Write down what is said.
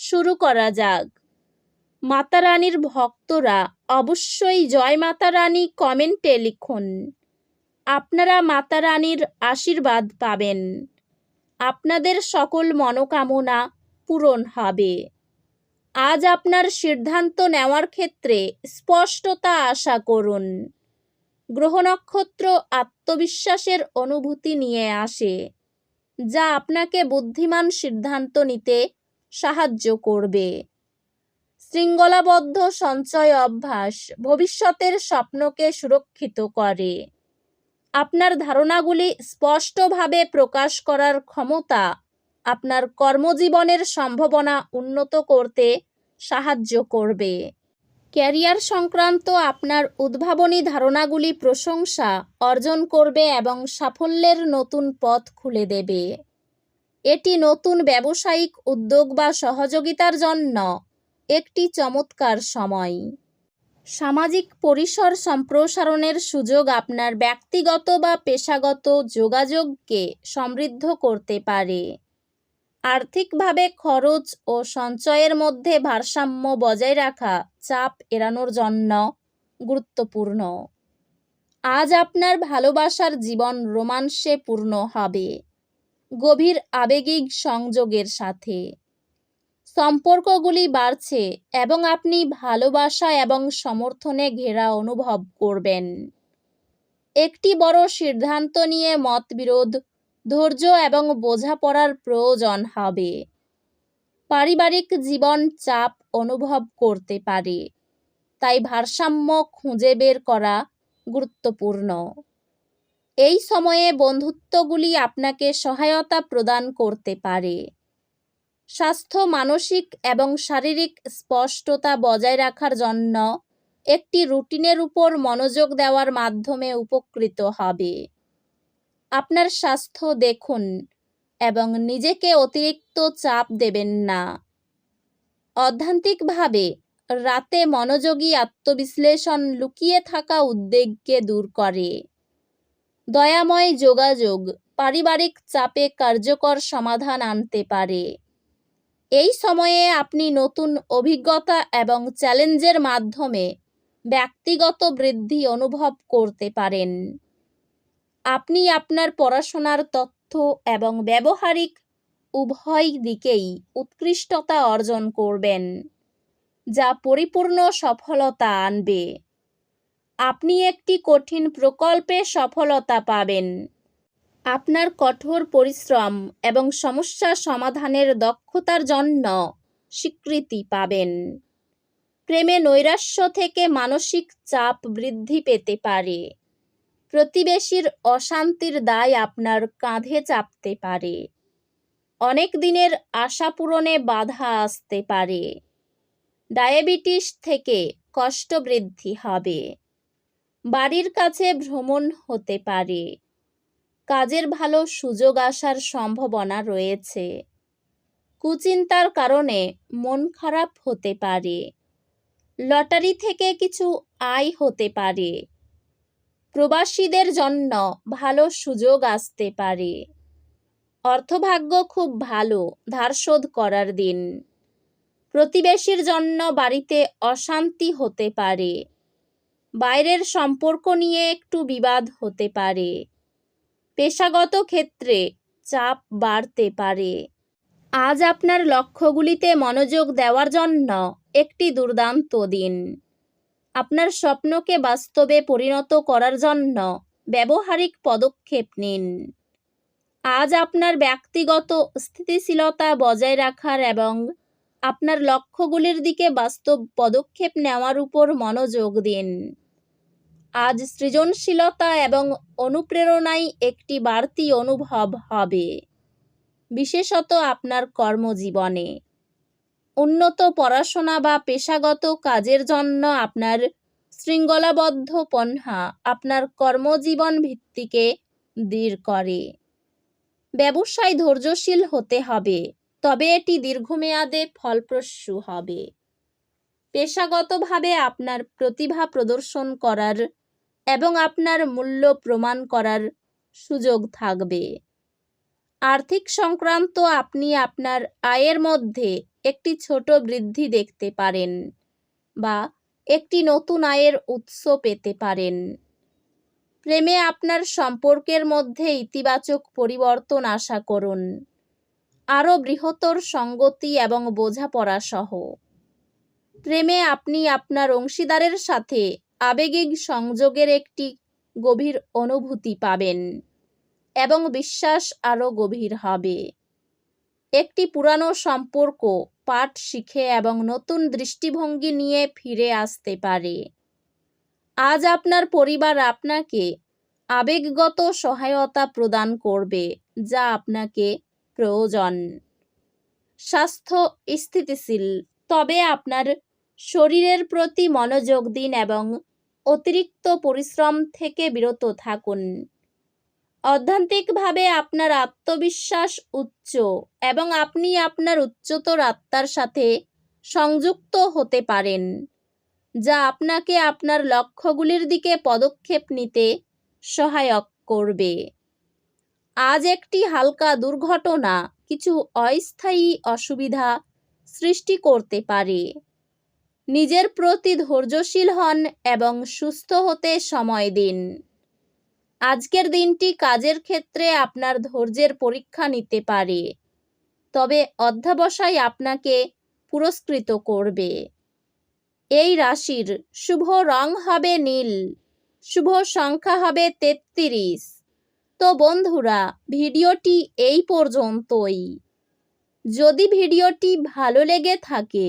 শুরু করা যাক। মাতা রানীর ভক্তরা অবশ্যই জয় মাতা রানী কমেন্টে লিখুন। আপনারা মাতা রানীর আশীর্বাদ পাবেন। আপনাদের সকল মনোকামনা পূরণ হবে। আজ আপনার সিদ্ধান্ত নেওয়ার ক্ষেত্রে স্পষ্টতা আশা করুন। গ্রহ নক্ষত্র আত্মবিশ্বাসের অনুভূতি নিয়ে আসে, যা আপনাকে বুদ্ধিমান সিদ্ধান্ত নিতে সাহায্য করবে। শৃঙ্খলাবদ্ধ সঞ্চয় অভ্যাস ভবিষ্যতের স্বপ্নকে সুরক্ষিত করে। আপনার ধারণাগুলি স্পষ্টভাবে প্রকাশ করার ক্ষমতা আপনার কর্মজীবনের সম্ভাবনা উন্নত করতে সাহায্য করবে। ক্যারিয়ার সংক্রান্ত আপনার উদ্ভাবনী ধারণাগুলি প্রশংসা অর্জন করবে এবং সাফল্যের নতুন পথ খুলে দেবে। এটি নতুন ব্যবসায়িক উদ্যোগ বা সহযোগিতার জন্য একটি চমৎকার সময়। সামাজিক পরিসর সম্প্রসারণের সুযোগ আপনার ব্যক্তিগত বা পেশাগত যোগাযোগকে সমৃদ্ধ করতে পারে। আর্থিকভাবে খরচ ও সঞ্চয়ের মধ্যে ভারসাম্য বজায় রাখা চাপ এড়ানোর জন্য গুরুত্বপূর্ণ। আজ আপনার ভালোবাসার জীবন রোমান্সে পূর্ণ হবে। গভীর আবেগিক সংযোগের সাথে। সম্পর্কগুলি বাড়ছে এবং আপনি ভালোবাসা এবং সমর্থনে ঘেরা অনুভব করবেন। একটি বড় সিদ্ধান্ত নিয়ে মতবিরোধ, ধৈর্য এবং বোঝাপড়ার প্রয়োজন হবে। পারিবারিক জীবন চাপ অনুভব করতে পারে, তাই ভারসাম্য খুঁজে বের করা গুরুত্বপূর্ণ। এই সময়ে বন্ধুত্বগুলি আপনাকে সহায়তা প্রদান করতে পারে। স্বাস্থ্য, মানসিক এবং শারীরিক স্পষ্টতা বজায় রাখার জন্য একটি রুটিনের উপর মনোযোগ দেওয়ার মাধ্যমে উপকৃত হবে। আপনার স্বাস্থ্য দেখুন এবং নিজেকে অতিরিক্ত চাপ দেবেন না। অধ্যান্তিকভাবে রাতে মনোযোগী আত্মবিশ্লেষণ লুকিয়ে থাকা উদ্বেগকে দূর করে। দয়াময় যোগাযোগ, পারিবারিক চাপে কার্যকর সমাধান আনতে পারে। এই সময়ে আপনি নতুন অভিজ্ঞতা এবং চ্যালেঞ্জের মাধ্যমে ব্যক্তিগত বৃদ্ধি অনুভব করতে পারেন। আপনি আপনার পড়াশোনার তথ্য এবং ব্যবহারিক উভয় দিকেই উৎকৃষ্টতা অর্জন করবেন, যা পরিপূর্ণ সফলতা আনবে। আপনি একটি কঠিন প্রকল্পে সফলতা পাবেন। আপনার কঠোর পরিশ্রম এবং সমস্যা সমাধানের দক্ষতার জন্য স্বীকৃতি পাবেন। প্রেমে নৈরাশ্য থেকে মানসিক চাপ বৃদ্ধি পেতে পারে। প্রতিবেশীর অশান্তির দায় আপনার কাঁধে চাপতে পারে। অনেক দিনের আশা পূরণে বাধা আসতে পারে। ডায়াবেটিস থেকে কষ্ট বৃদ্ধি হবে। বাড়ির কাছে ভ্রমণ হতে পারে। কাজের ভালো সুযোগ আসার সম্ভাবনা রয়েছে। কুচিন্তার কারণে মন খারাপ হতে পারে। লটারি থেকে কিছু আয় হতে পারে। প্রবাসীদের জন্য ভালো সুযোগ আসতে পারে। অর্থভাগ্য খুব ভালো, ধার শোধ করার দিন। প্রতিবেশীর জন্য বাড়িতে অশান্তি হতে পারে। বাইরের সম্পর্ক নিয়ে একটু বিবাদ হতে পারে। পেশাগত ক্ষেত্রে চাপ বাড়তে পারে। আজ আপনার লক্ষ্যগুলিতে মনোযোগ দেওয়ার জন্য একটি দুর্দান্ত দিন। আপনার স্বপ্নকে বাস্তবে পরিণত করার জন্য ব্যবহারিক পদক্ষেপ নিন। আজ আপনার ব্যক্তিগত স্থিতিশীলতা বজায় রাখার এবং আপনার লক্ষ্যগুলির দিকে বাস্তব পদক্ষেপ নেওয়ার উপর মনোযোগ দিন। আজ সৃজনশীলতা এবং অনুপ্রেরণায় একটি বাড়তি অনুভব হবে, বিশেষত আপনার কর্মজীবনে। উন্নত পড়াশোনা বা পেশাগত কাজের জন্য আপনার শৃঙ্খলাবদ্ধ পন্হা আপনার কর্মজীবন ভিত্তিকে দৃঢ় করে। ব্যবসায় ধৈর্যশীল হতে হবে, তবে এটি দীর্ঘমেয়াদে ফলপ্রসূ হবে। পেশাগতভাবে আপনার প্রতিভা প্রদর্শন করার এবং আপনার মূল্য প্রমাণ করার সুযোগ থাকবে। আর্থিক সংক্রান্ত আপনি আপনার আয়ের মধ্যে একটি ছোট বৃদ্ধি দেখতে পারেন বা একটি নতুন আয়ের উৎস পেতে পারেন। প্রেমে আপনার সম্পর্কের মধ্যে ইতিবাচক পরিবর্তন আশা করুন। আরও বৃহত্তর সঙ্গতি এবং বোঝাপড়া সহ। প্রেমে আপনি আপনার অংশীদারের সাথে আবেগিক সংযোগের একটি গভীর অনুভূতি পাবেন এবং বিশ্বাস আরও গভীর হবে। একটি পুরানো সম্পর্ক পাঠ শিখে এবং নতুন দৃষ্টিভঙ্গি নিয়ে ফিরে আসতে পারে। আজ আপনার পরিবার আপনাকে আবেগগত সহায়তা প্রদান করবে, যা আপনাকে প্রয়োজন। স্বাস্থ্য স্থিতিশীল, তবে আপনার শরীরের প্রতি মনোযোগ দিন এবং অতিরিক্ত পরিশ্রম থেকে বিরত থাকুন। অধ্যান্তিকভাবে আপনার আত্মবিশ্বাস উচ্চ এবং আপনি আপনার উচ্চতর আত্মার সাথে সংযুক্ত হতে পারেন, যা আপনাকে আপনার লক্ষ্যগুলির দিকে পদক্ষেপ নিতে সহায়ক করবে। আজ একটি হালকা দুর্ঘটনা কিছু অস্থায়ী অসুবিধা সৃষ্টি করতে পারে। নিজের প্রতি ধৈর্যশীল হন এবং সুস্থ হতে সময় দিন। আজকের দিনটি কাজের ক্ষেত্রে আপনার ধৈর্যের পরীক্ষা নিতে পারে, তবে অধ্যাবসায় আপনাকে পুরস্কৃত করবে। এই রাশির শুভ রং হবে নীল, শুভ সংখ্যা হবে তেত্রিশ। তো বন্ধুরা, ভিডিওটি এই পর্যন্তই। যদি ভিডিওটি ভালো লেগে থাকে